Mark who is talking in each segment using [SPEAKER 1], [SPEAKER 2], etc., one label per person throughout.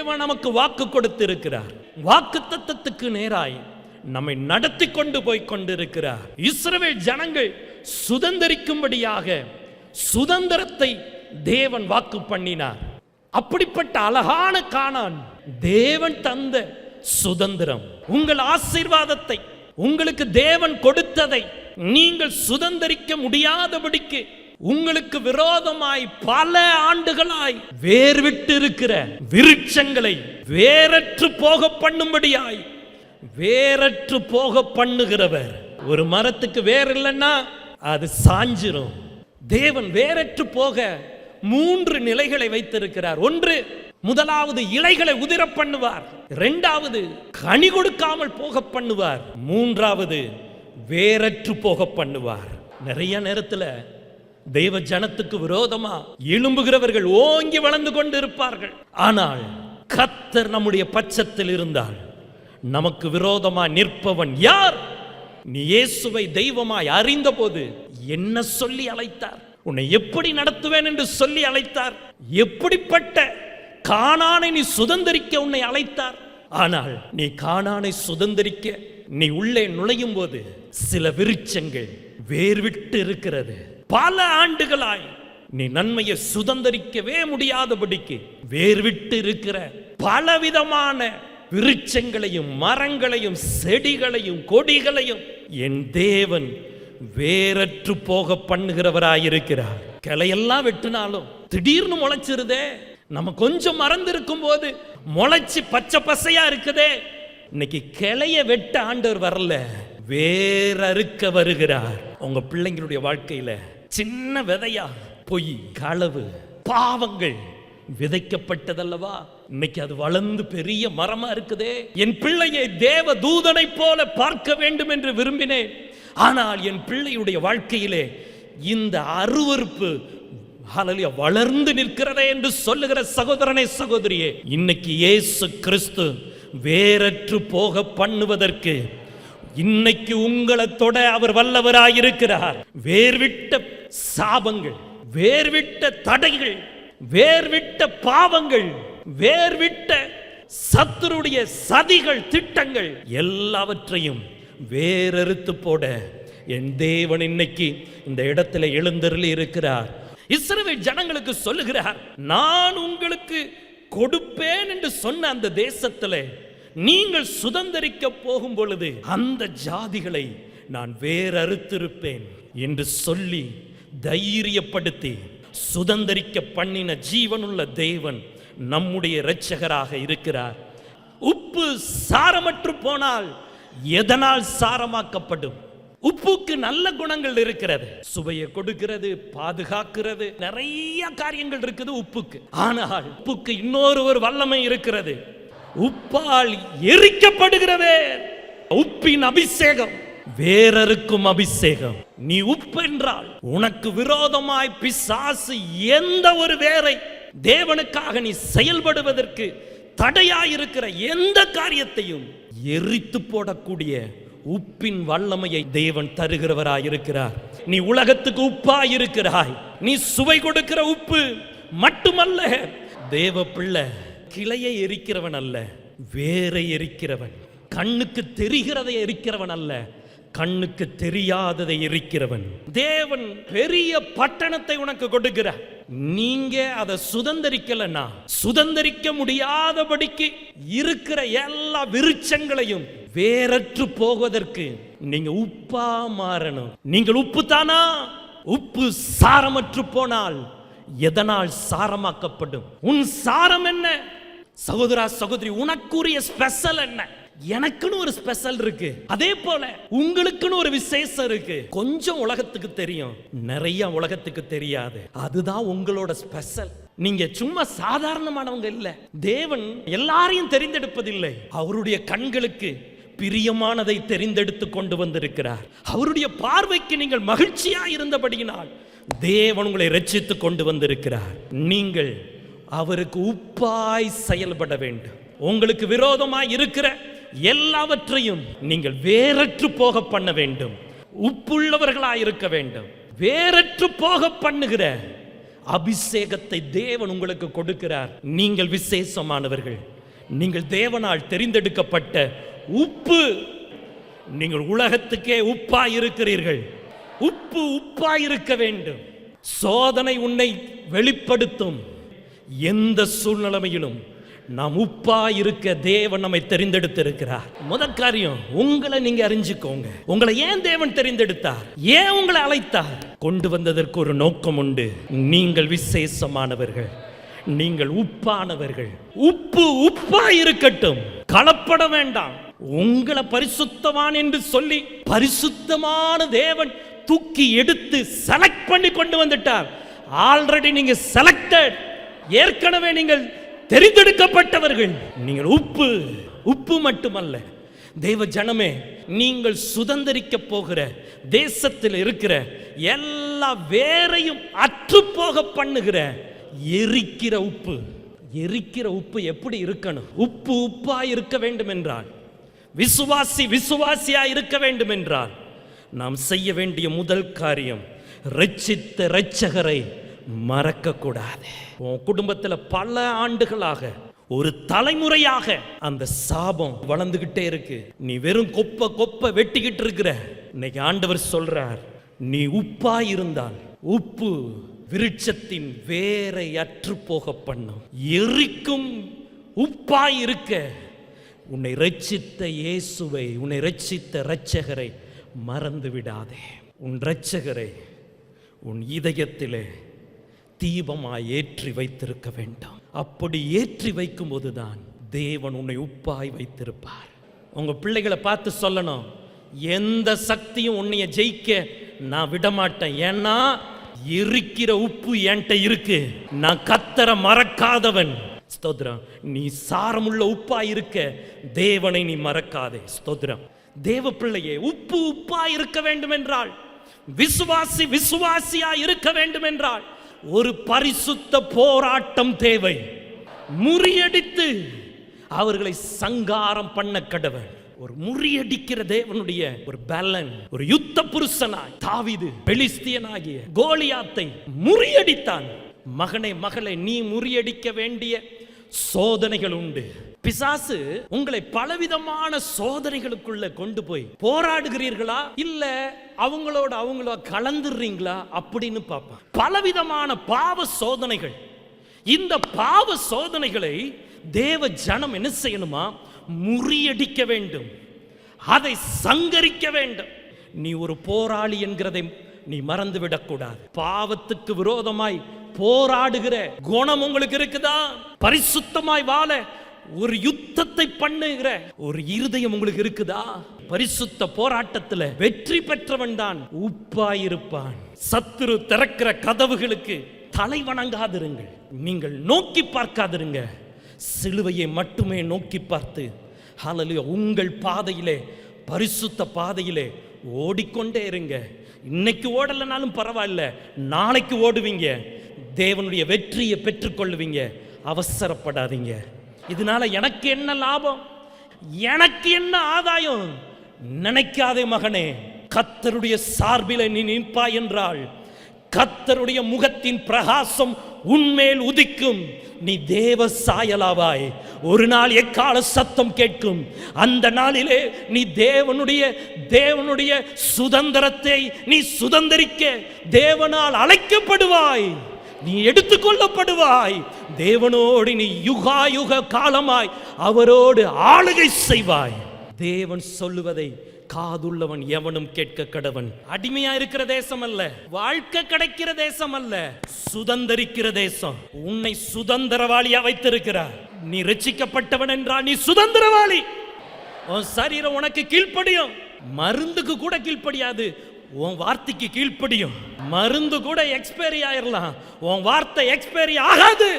[SPEAKER 1] தேவன் நமக்கு வாக்கு கொடுத்திருக்கிறார். வாக்கு தத்தத்துக்கு நேராய் நம்மை நடத்தி கொண்டு போய் கொண்டிருக்கிறார். இஸ்ரவேல் ஜனங்கள் சுதந்திரிக்கும்படியாக சுதந்திரத்தை தேவன் வாக்கு பண்ணினார். அப்படிப்பட்ட அழகான காணான் தேவன் தந்த சுதந்திரம். உங்கள் ஆசீர்வாதத்தை உங்களுக்கு தேவன் கொடுத்ததை நீங்கள் சுதந்திரிக்க முடியாதபடிக்கு உங்களுக்கு விரோதமாய் பல ஆண்டுகளாய் வேர் விட்டு இருக்கிற விருட்சங்களை வேறற்று போக பண்ணும்படியாய் வேறற்று போக பண்ணுகிறவர். ஒரு மரத்துக்கு வேர் இல்லைன்னா அது சாஞ்சிரும். தேவன் வேறற்று போக மூன்று நிலைகளை வைத்திருக்கிறார். ஒன்று முதலாவது இலைகளை உதிர பண்ணுவார். இரண்டாவது கனி கொடுக்காமல் போக பண்ணுவார். மூன்றாவது வேறற்று போக பண்ணுவார். நிறைய நேரத்தில் தெய்வ ஜனத்துக்கு விரோதமா எழும்புகிறவர்கள் ஓங்கி வளர்ந்து கொண்டு இருப்பார்கள் ஆனால் கத்தர் நம்முடைய பட்சத்தில் இருந்தால் நமக்கு விரோதமா நிற்பவன் யார்? நீ இயேசுவை தெய்வமாய் அறிந்தபோது என்ன சொல்லி அழைத்தார்? உன்னை எப்படி நடத்துவேன் என்று சொல்லி அழைத்தார்? எப்படிப்பட்ட காணானை நீ சுதந்திரிக்க உன்னை அழைத்தார்? ஆனால் நீ காணானை சுதந்திரிக்க நீ உள்ளே நுழையும் போது சில விருட்சங்கள் வேர்விட்டு இருக்கிறது. பல ஆண்டுகளாய் நீ நன்மையை சுதந்திரிக்கவே முடியாதபடிக்கு வேர்விட்டு இருக்கிற பலவிதமான விருட்சங்களையும் மரங்களையும் செடிகளையும் கொடிகளையும் என் தேவன் வேறற்று போக பண்ணுகிறவராயிருக்கிறார். கிளையெல்லாம் வெட்டினாலும் திடீர்னு முளைச்சிருதே. நம்ம கொஞ்சம் மறந்து இருக்கும் போது முளைச்சி பச்சை பசையா இருக்குதே. இன்னைக்கு கிளைய வெட்ட ஆண்டவர் வரல வேறறுக்க வருகிறார். உங்க பிள்ளைங்களுடைய வாழ்க்கையில சின்ன விதையா? பொய் களவு பாவங்கள் விதைக்கப்பட்டதல்லவா? இன்னைக்கு அது வளர்ந்து பெரிய மரமா இருக்குதே. என் பிள்ளையை தேவ தூதனை போல பார்க்க வேண்டும் என்று விரும்பினேன். ஆனால் என் பிள்ளையுடைய வாழ்க்கையிலே இந்த அருவருப்பு வளர்ந்து நிற்கிறதே என்று சொல்லுகிற சகோதரனே சகோதரியே இன்னைக்கு இயேசு கிறிஸ்து வேறற்று போக பண்ணுவதற்கு இன்னைக்கு உங்களை தொட அவர் வல்லவராயிருக்கிறார். வேர்விட்ட சாபங்கள் வேர்விட்ட தடைகள் வேர்விட்ட பாவங்கள் வேர்விட்ட சத்துருடைய சதிகள் திட்டங்கள் எல்லாவற்றையும் வேறறுத்து போட என் தேவன் இன்னைக்கு இந்த இடத்துல எழுந்தருளி இருக்கிறார். இஸ்ரவேல் ஜனங்களுக்கு சொல்லுகிறார் நான் உங்களுக்கு கொடுப்பேன் என்று சொன்ன அந்த தேசத்துல நீங்கள் சுதந்திரிக்க போகும் பொழுது அந்த ஜாதிகளை நான் வேறறுத்திருப்பேன் என்று சொல்லி தைரியப்படுத்தி சுதந்திரிக்க பண்ணின ஜீவனுள்ள தேவன் நம்முடைய இரட்சகராக இருக்கிறார். உப்பு சாரமற்று போனால் எதனால் சாரமாக்கப்படும்? உப்புக்கு நல்ல குணங்கள் இருக்கிறது. சுவையை கொடுக்கிறது பாதுகாக்கிறது நிறைய காரியங்கள் இருக்குது உப்புக்கு. ஆனால் உப்புக்கு இன்னொரு ஒரு வல்லமை இருக்கிறது. உப்பால் எரிக்கப்படுகிறவே உப்பின் அபிஷேகம். வேறருக்கும் அபிஷேகம். நீ உப்பு என்றால் உனக்கு விரோதமாய் பிசாசு எந்த ஒரு வேரை தேவனுக்காக நீ செயல்படுவதற்கு தடையாயிருக்கிற எந்த காரியத்தையும் எரித்து போடக்கூடிய உப்பின் வல்லமையை தேவன் தருகிறவராயிருக்கிறார். நீ உலகத்துக்கு உப்பாயிருக்கிறாய். நீ சுவை கொடுக்கிற உப்பு மட்டுமல்ல தேவ பிள்ளை கிளையை எரிக்கிறவன் அல்ல வேரை எரிக்கிறவன் கண்ணுக்கு தெரிகிறதை எரிக்கிறவன் அல்ல கண்ணுக்கு தெரியாததை இருக்கிறவன் தேவன் பெரிய பட்டணத்தை உனக்கு கொடுக்கிறார். நீங்க அதை சுதந்திரிக்கலன்னா சுதந்திரிக்க முடியாதபடிக்கு இருக்கிற எல்லா விருட்சங்களையும் வேறற்று போவதற்கு நீங்க உப்பா மாறணும். நீங்கள் உப்பு தானா? உப்பு சாரமற்று போனால் எதனால் சாரமாக்கப்படும்? உன் சாரம் என்ன? சகோதரா சகோதரி உனக்குரிய ஸ்பெஷல் என்ன? எனக்குன்னு ஒரு ஸ்பெஷல் இருக்கு. அதே போல உங்களுக்குன்னு ஒரு விசேஷம் இருக்கு. கொஞ்சம் உலகத்துக்கு தெரியும். நிறைய உலகத்துக்கு தெரியாது. அதுதான் உங்களோட ஸ்பெஷல் நீங்க சும்மா சாதாரணமானவங்க இல்ல. தேவன் எல்லாரையும் தெரிந்தெடுப்பதில்லை. அவருடைய கண்களுக்கு பிரியமானதை தெரிந்தெடுத்து கொண்டு வந்திருக்கிறார். அவருடைய பார்வைக்கு நீங்கள் மகிழ்ச்சியா இருந்தபடியினால் தேவன் உங்களை ரட்சித்து கொண்டு வந்திருக்கிறார். நீங்கள் அவருக்கு உப்பாய் செயல்பட வேண்டும். உங்களுக்கு விரோதமாய் இருக்கிற எல்லாவற்றையும் நீங்கள் வேறற்று போக பண்ண வேண்டும். உப்புள்ளவர்களாக இருக்க வேண்டும். வேறற்று போக பண்ணுகிற அபிஷேகத்தை தேவன் உங்களுக்கு கொடுக்கிறார். நீங்கள் விசேஷமானவர்கள். நீங்கள் தேவனால் தெரிந்தெடுக்கப்பட்ட உப்பு. நீங்கள் உலகத்துக்கே உப்பா இருக்கிறீர்கள் உப்பு உப்பா இருக்க வேண்டும். சோதனை உன்னை வெளிப்படுத்தும். எந்த சூழ்நிலைமையிலும் நாம் உப்பா இருக்க தேவன் நம்மை தெரிந்தெடுத்திருக்கிறார். முதல் காரியம் உங்களை நீங்க அறிஞ்சுக்கோங்க. உங்களை ஏன் தேவன் தெரிந்தெடுத்தார்? ஏன் உங்களை அழைத்தார்? கொண்டு வந்ததற்கு ஒரு நோக்கம் உண்டு. நீங்கள் விசேஷமானவர்கள். நீங்கள் உப்பானவர்கள். உப்பு உப்பா இருக்கட்டும். கலப்பட வேண்டாம். உங்களை பரிசுத்தவான் என்று சொல்லி பரிசுத்தமான தேவன் தூக்கி எடுத்து செலக்ட் பண்ணி கொண்டு வந்துட்டார். ஆல்ரெடி நீங்க செலக்டட் ஏற்கனவே நீங்கள் தெரிந்தெடுக்கப்பட்டவர்கள். நீங்கள் உப்பு உப்பு மட்டுமல்ல. தெய்வ ஜனமே நீங்கள் சுதந்திரிக்க போகிற தேசத்தில் இருக்கிற எல்லா வேறையும் அற்றுப்போக பண்ணுகிற எரிக்கிற உப்பு. எரிக்கிற உப்பு எப்படி இருக்கணும்? உப்பு உப்பா இருக்க வேண்டும் என்றால் விசுவாசி விசுவாசியா இருக்க வேண்டும் என்றால் நாம் செய்ய வேண்டிய முதல் காரியம் ரட்சித்த ரட்சகரை மறக்க கூடாது உன் குடும்பத்தில் பல ஆண்டுகளாக ஒரு தலைமுறையாக அந்த சாபம் வளர்ந்துகிட்டே இருக்கு. நீ வெறும் கொப்ப கொப்ப வெட்டிக்கிட்டு இருக்கிற. இன்னைக்கு ஆண்டவர் சொல்றார் நீ உப்பா இருந்தால் உப்பு விருட்சத்தின் வேரை அற்று போக பண்ணும். எரிக்கும் உப்பாய் இருக்க. உன்னை ரட்சித்த இயேசுவை உன்னை ரட்சித்த ரட்சகரை மறந்து விடாதே உன் ரட்சகரை உன் இதயத்திலே தீபமாய் ஏற்றி வைத்திருக்க வேண்டும். அப்படி ஏற்றி வைக்கும்போது தான் தேவன் உன்னை உப்பாய் வைத்திருப்பார். உங்கள் பிள்ளைகளை பார்த்து சொல்லணும். எந்த சக்தியும் உன்னைய ஜெயிக்க நான் விடமாட்டேன். ஏன்னா இருக்கிற உப்பு என்கிட்ட இருக்கு. நான் கத்தர மறக்காதவன். ஸ்தோத்ரம் நீ சாரமுள்ள உப்பா இருக்க. தேவனை நீ மறக்காதே. ஸ்தோத்ரம் தேவ பிள்ளையே உப்பு உப்பா இருக்க வேண்டும் என்றால் விசுவாசி விசுவாசியா இருக்க வேண்டும் என்றால் ஒரு பரிசுத்த போராட்டம் தேவை. முறியடித்து அவர்களை சங்காரம் பண்ண கடவன் ஒரு முறியடிக்கிற தேவனுடைய ஒரு பேலன் ஒரு யுத்த புருஷனாய் தாவிது பெலிஸ்தியனாகிய கோலியாத்தை முறியடித்தான். மகனை மகளை நீ முறியடிக்க வேண்டிய சோதனைகள் உண்டு. பிசாசு உங்களை பலவிதமான சோதனைகளுக்குள்ள கொண்டு போய் போராடுகிறீர்களா? இல்ல அவங்களோட அவங்கள கலந்துடுறீங்களா அப்படின்னு பார்ப்பான். பலவிதமான பாவ சோதனைகள். இந்த பாவ சோதனைகளை தேவ ஜனம் என்ன செய்யணுமா? முறியடிக்க வேண்டும். அதை சங்கரிக்க வேண்டும். நீ ஒரு போராளி என்கிறதை நீ மறந்து விடக்கூடாது பாவத்துக்கு விரோதமாய் போராடுகிற குணம் உங்களுக்கு இருக்குதா? பரிசுத்தமாய் வாழ ஒரு யுத்தத்தை பண்ணுகிற ஒரு இருதயம் உங்களுக்கு இருக்குதா? பரிசுத்த போராட்டத்தில் வெற்றி பெற்றவன் தான் உப்பாயிருப்பான். சத்துரு திறக்கிற கதவுகளுக்கு தலை வணங்காதிருங்கள். நீங்கள் நோக்கி பார்க்காதிருங்க. சிலுவையை மட்டுமே நோக்கி பார்த்து ஹalleluya உங்கள் பாதையிலே பரிசுத்த பாதையிலே ஓடிக்கொண்டே இருங்க. இன்னைக்கு ஓடலைனாலும் பரவாயில்ல நாளைக்கு ஓடுவீங்க. தேவனுடைய வெற்றியை பெற்றுக்கொள்ளுவீங்க. அவசரப்படாதீங்க. இதனால எனக்கு என்ன லாபம்? எனக்கு என்ன ஆதாயம்? நினைக்காதே மகனே கத்தருடைய சார்பில நீ நிற்பா என்றால் கத்தருடைய முகத்தின் பிரகாசம் உன்மேல் உதிக்கும். நீ தேவ சாயலாவாய். ஒரு நாள் எக்கால சத்தம் கேட்கும். அந்த நாளிலே நீ தேவனுடைய தேவனுடைய சுதந்திரத்தை நீ சுதந்திரிக்க. தேவனால் அழைக்கப்படுவாய். நீ எடுத்துக்கொள்ளப்படுவாய். தேவனோடு நீ யுகாயுக காலமாய் அவரோடு ஆளுகை செய்வாய். தேவன் சொல்லுவதை காதுள்ளவன் எவனும் கேட்க கடவன். அடிமையா இருக்கிற தேசம் அல்ல வாழ்க்கை கிடைக்கிற தேசம் அல்ல சுதந்தரிக்கிற தேசம். உன்னை சுதந்திரவாளியா வைத்திருக்கிறார். நீ ரசிக்கப்பட்டவன் என்றால் நீ சுதந்திரவாளி. உன் சரீரம் உனக்கு கீழ்ப்படியும். மருந்துக்கு கூட கீழ்ப்படியாது. உன் வார்த்தைக்கு கீழ்ப்படியும். மருந்து கூட எக்ஸ்பைரி ஆயிரலாம். உன் வார்த்தை எக்ஸ்பைரி ஆகாது.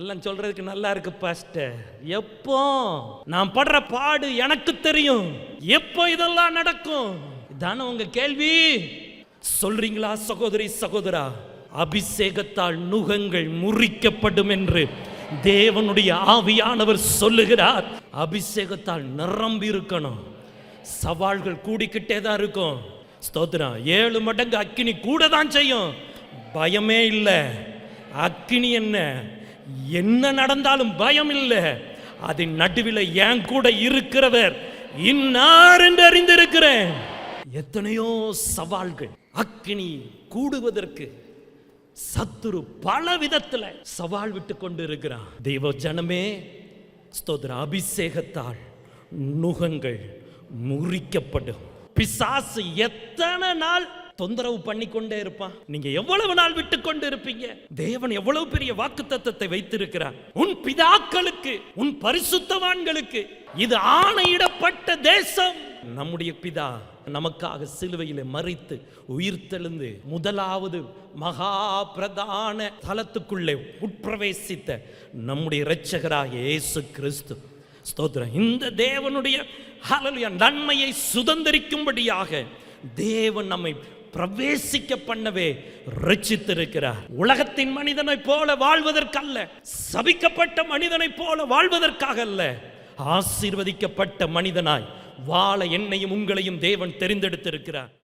[SPEAKER 1] எல்லாம் சொல்றதுக்கு நல்லா இருக்கு பாஸ்டர் எப்போ? நான் படுற பாடு எனக்கு தெரியும். எப்போ இதெல்லாம் நடக்கும்? தானே உங்க கேள்வி. சொல்றீங்களா சகோதரி சகோதரா? அபிஷேகத்தால் நுகங்கள் முறிக்கப்படும் என்று தேவனுடைய ஆவியானவர் சொல்லுகிறார். அபிஷேகத்தால் நிரம்பி இருக்கணும் சவால்கள் கூடிக்கிட்டே தான் இருக்கும். ஸ்தோத்திரம். ஏழு மடங்கு அக்கினி கூட தான் செய்யும். பயமே இல்லை. அக்கினி என்ன? என்ன நடந்தாலும் பயம் இல்லை. அதன் நடுவில் என் கூட இருக்கிறவர் இன்னார் என்று அறிந்திருக்கிறேன். எத்தனையோ சவால்கள். அக்கினி கூடுவதற்கு சத்துரு பல விதத்துல சவால் விட்டு கொண்டு இருக்கிறான் தெய்வ ஜனமே ஸ்தோத்திர அபிஷேகத்தால் நுகங்கள் முறிக்கப்படும். பிசாசு எத்தனை நாள் தொந்தரவு பண்ணி கொண்டே இருப்பான்? நீங்க எவ்வளவு நாள் விட்டு கொண்டு இருப்பீங்க தேவன் எவ்வளவு பெரிய வாக்கு தத்துவத்தை வைத்திருக்கிறார். உன் பிதாக்களுக்கு உன் பரிசுத்தவான்களுக்கு இது ஆணையிடப்பட்ட தேசம். நம்முடைய பிதா நமக்காக சிலுவையில் மறித்து உயிர்த்தெழுந்து முதலாவது மகா பிரதான தலத்துக்குள்ளே உட்பிரவேசித்த நம்முடைய இரட்சகராக இயேசு கிறிஸ்து. ஸ்தோத்திரம். இந்த தேவனுடைய ஹalleluya நன்மையை சுதந்திரிக்கும்படியாக தேவன் நம்மை பிரவேசிக்க பண்ணவே ரச்சித்திருக்கிறார். உலகத்தின் மனிதனைப் போல வாழ்வதற்கல்ல சபிக்கப்பட்ட மனிதனைப் போல வாழ்வதற்காக அல்ல. ஆசீர்வதிக்கப்பட்ட மனிதனாய் வாழ என்னையும் உங்களையும் தேவன் தெரிந்தெடுத்திருக்கிறார்.